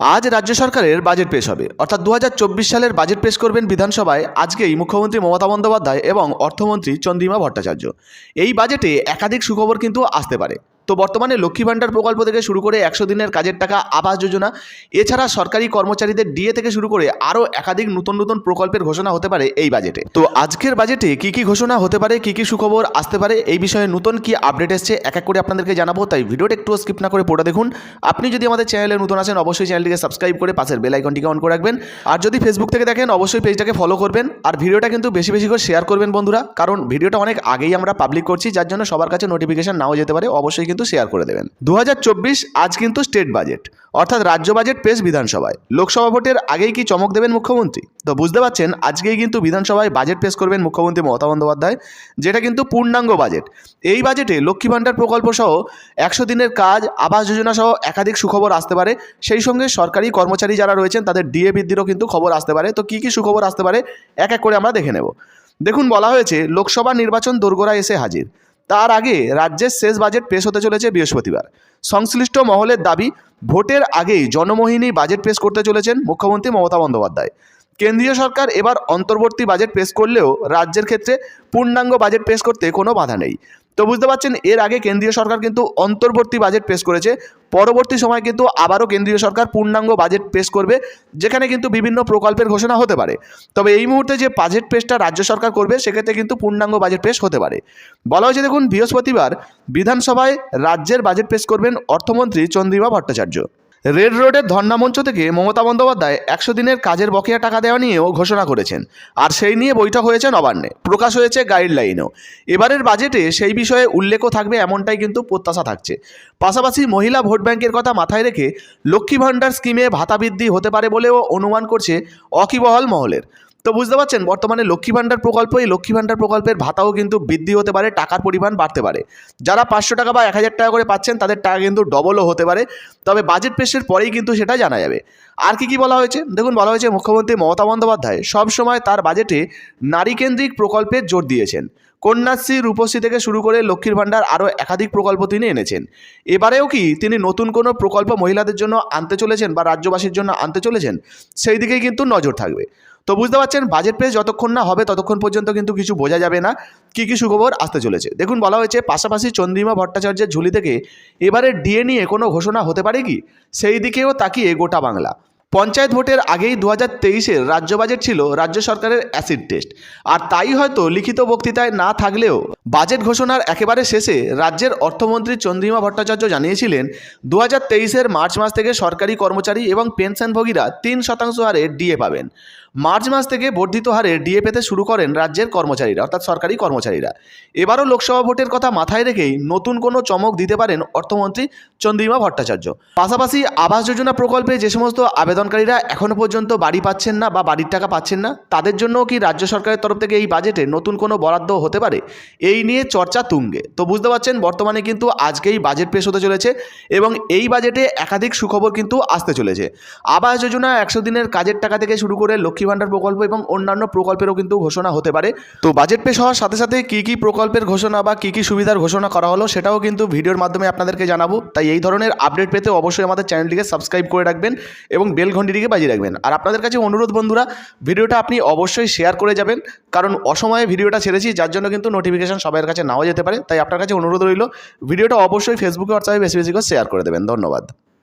আজ রাজ্য সরকারের বাজেট পেশ হবে। অর্থাৎ দু হাজার চব্বিশ সালের বাজেট পেশ করবেন বিধানসভায় আজকেই মুখ্যমন্ত্রী মমতা বন্দ্যোপাধ্যায় এবং অর্থমন্ত্রী চন্দ্রিমা ভট্টাচার্য। এই বাজেটে একাধিক সুখবর কিন্তু আসতে পারে। তো বর্তমানে লক্ষ্মী ভাণ্ডার প্রকল্প থেকে শুরু করে একশো দিনের কাজের টাকা আবাস যোজনা, এছাড়া সরকারি কর্মচারীদের ডিএ থেকে শুরু করে আরও একাধিক নতুন নতুন প্রকল্পের ঘোষণা হতে পারে এই বাজেটে। তো আজকের বাজেটে কি কি ঘোষণা হতে পারে, কি কি সুখবর আসতে পারে, এই বিষয়ে নতুন কি আপডেট এসছে এক এক করে আপনাদেরকে জানাব, তাই ভিডিওটা একটু স্কিপ না করে পড়ে দেখুন। আপনি যদি আমাদের চ্যানেলে নতুন আসেন অবশ্যই চ্যানেলটিকে সাবস্ক্রাইব করে পাশের বেল আইকনটিকে অন করে রাখবেন। আর যদি ফেসবুক থেকে দেখেন, অবশ্যই পেজটাকে ফলো করবেন। আর ভিডিওটা কিন্তু বেশি বেশি করে শেয়ার করবেন বন্ধুরা, কারণ ভিডিওটা অনেক আগেই আমরা পাবলিক করছি, যার জন্য সবার কাছে নোটিফিকেশন নাও যেতে পারে। অবশ্যই কিন্তু শেয়ার করে দেবেন। দু হাজার চব্বিশ আজ কিন্তু স্টেট বাজেট অর্থাৎ রাজ্য বাজেট পেশ বিধানসভায়। লোকসভা ভোটের আগেই কি চমক দেবেন মুখ্যমন্ত্রী? তো বুঝতে পারছেন, আজকেই কিন্তু বিধানসভায় বাজেট পেশ করবেন মুখ্যমন্ত্রী মমতা বন্দ্যোপাধ্যায়, যেটা কিন্তু পূর্ণাঙ্গ বাজেট এই বাজেটে লক্ষ্মী ভাণ্ডার প্রকল্প সহ একশো দিনের কাজ, আবাস যোজনা সহ একাধিক সুখবর আসতে পারে। সেই সঙ্গে সরকারি কর্মচারী যারা রয়েছেন, তাদের ডিএ বৃদ্ধিরও কিন্তু খবর আসতে পারে। তো কী কী সুখবর আসতে পারে, এক এক করে আমরা দেখে নেব। দেখুন, বলা হয়েছে, লোকসভা নির্বাচন দোরগোড়া এসে হাজির। তার আগে রাজ্যের শেষ বাজেট পেশ হতে চলেছে বৃহস্পতিবার। সংশ্লিষ্ট মহলের দাবি, ভোটের আগেই জনমোহিনী বাজেট পেশ করতে চলেছেন মুখ্যমন্ত্রী মমতা বন্দ্যোপাধ্যায়। কেন্দ্রীয় সরকার এবার অন্তর্বর্তী বাজেট পেশ করলেও রাজ্যের ক্ষেত্রে পূর্ণাঙ্গ বাজেট পেশ করতে কোনো বাধা নেই। তো বুঝতে পারছেন, এর আগে কেন্দ্রীয় সরকার কিন্তু অন্তর্বর্তী বাজেট পেশ করেছে, পরবর্তী সময় কিন্তু আবারও কেন্দ্রীয় সরকার পূর্ণাঙ্গ বাজেট পেশ করবে, যেখানে কিন্তু বিভিন্ন প্রকল্পের ঘোষণা হতে পারে। তবে এই মুহূর্তে যে বাজেট পেশটা রাজ্য সরকার করবে, সেক্ষেত্রে কিন্তু পূর্ণাঙ্গ বাজেট পেশ হতে পারে। বলা হয়েছে, দেখুন, বৃহস্পতিবার বিধানসভায় রাজ্যের বাজেট পেশ করবেন অর্থমন্ত্রী চন্দ্রিমা ভট্টাচার্য। রেড রোডের ধর্নামঞ্চ থেকে মমতা বন্দ্যোপাধ্যায় একশো দিনের কাজের বকেয়া টাকা দেওয়া নিয়েও ঘোষণা করেছেন। আর সেই নিয়ে বৈঠক হয়েছে নবান্নে প্রকাশ হয়েছে গাইডলাইনও এবারের বাজেটে সেই বিষয়ে উল্লেখও থাকবে এমনটাই কিন্তু প্রত্যাশা থাকছে। পাশাপাশি মহিলা ভোট ব্যাংকের কথা মাথায় রেখে লক্ষ্মী ভাণ্ডার স্কিমে ভাতা বৃদ্ধি হতে পারে বলেও অনুমান করছে অকিবহল মহলের। তো বুঝতে পারছেন, বর্তমানে লক্ষ্মী ভাণ্ডার প্রকল্প, এই লক্ষ্মী ভাণ্ডার প্রকল্পের ভাতাও কিন্তু বৃদ্ধি হতে পারে, টাকার পরিমাণ বাড়তে পারে। যারা পাঁচশো টাকা বা এক হাজার টাকা করে পাচ্ছেন, তাদের টাকা কিন্তু ডবলও হতে পারে। তবে বাজেট পেশের পরেই কিন্তু সেটা জানা যাবে। আর কি কি বলা হয়েছে? দেখুন, বলা হয়েছে মুখ্যমন্ত্রী মমতা বন্দ্যোপাধ্যায় সবসময় তার বাজেটে নারীকেন্দ্রিক প্রকল্পে জোর দিয়েছেন। কন্যাশ্রী, রূপশ্রী থেকে শুরু করে লক্ষ্মীর ভাণ্ডার আরও একাধিক প্রকল্প তিনি এনেছেন। এবারেও কি তিনি নতুন কোনো প্রকল্প মহিলাদের জন্য আনতে চলেছেন বা রাজ্যবাসীর জন্য আনতে চলেছেন? সেই দিকেই কিন্তু নজর থাকবে। তো বুঝতে পারছেন বাজেট পেশ যতক্ষণ না হবে ততক্ষণ পর্যন্ত কিন্তু কিছু বোঝা যাবে না কী কী সুখবর আসতে চলেছে। দেখুন, বলা হয়েছে পাশাপাশি চন্দ্রিমা ভট্টাচার্যের ঝুলি থেকে এবারে ডিএ নিয়ে কোনো ঘোষণা হতে পারে কি? সেই দিকেও তাকিয়ে গোটা বাংলা। পঞ্চায়েত ভোটের আগেই দু হাজার তেইশের রাজ্য বাজেট ছিল রাজ্য সরকারের অ্যাসিড টেস্ট আর তাই হয়তো লিখিত বক্তৃতায় না থাকলেও বাজেট ঘোষণার একেবারে শেষে রাজ্যের অর্থমন্ত্রী চন্দ্রিমা ভট্টাচার্য জানিয়েছিলেন দু হাজার তেইশের মার্চ মাস থেকে সরকারি কর্মচারী এবং পেনশনভোগীরা তিন শতাংশ হারে ডিএ পাবেন। মার্চ মাস থেকে বর্ধিত হারে ডিএ পেতে শুরু করেন রাজ্যের কর্মচারীরা, অর্থাৎ সরকারি কর্মচারীরা। এবারও লোকসভা ভোটের কথা মাথায় রেখেই নতুন কোনো চমক দিতে পারেন অর্থমন্ত্রী চন্দ্রিমা ভট্টাচার্য। পাশাপাশি আবাস যোজনা প্রকল্পে যে সমস্ত আবেদনকারীরা এখনও পর্যন্ত বাড়ি পাচ্ছেন না বা বাড়ির টাকা পাচ্ছেন না, তাদের জন্যও কি রাজ্য সরকারের তরফ থেকে এই বাজেটে নতুন কোনো বরাদ্দ হতে পারে? এই নিয়ে চর্চা তুঙ্গে। তো বুঝতে পারছেন, বর্তমানে কিন্তু আজকেই বাজেট পেশ হতে চলেছে এবং এই বাজেটে একাধিক সুখবর কিন্তু আসতে চলেছে। আবাস যোজনা একশো দিনের কাজের টাকা থেকে শুরু করে লক্ষ্মী ভাণ্ডার প্রকল্প এবং অন্যান্য প্রকল্পেরও কিন্তু ঘোষণা হতে পারে। তো বাজেট পেশ হওয়ার সাথে সাথে কী কী প্রকল্পের ঘোষণা বা কী কী সুবিধার ঘোষণা করা হলো সেটাও কিন্তু ভিডিওর মাধ্যমে আপনাদেরকে জানাব। তাই এই ধরনের আপডেট পেতে অবশ্যই আমাদের চ্যানেলটিকে সাবস্ক্রাইব করে রাখবেন এবং বেল ঘন্টিটিকে বাজিয়ে রাখবেন। আর আপনাদের কাছে অনুরোধ বন্ধুরা, ভিডিওটা আপনি অবশ্যই শেয়ার করে যাবেন। কারণ অসময়ে ভিডিওটা ছেড়েছি, যার জন্য কিন্তু নোটিফিকেশন সবার কাছে নাও যেতে পারে। তাই আপনার কাছে অনুরোধ রইল, ভিডিওটা অবশ্যই ফেসবুকে হোয়াটসঅ্যাপে বেশি বেশি করে শেয়ার করে দেবেন। ধন্যবাদ।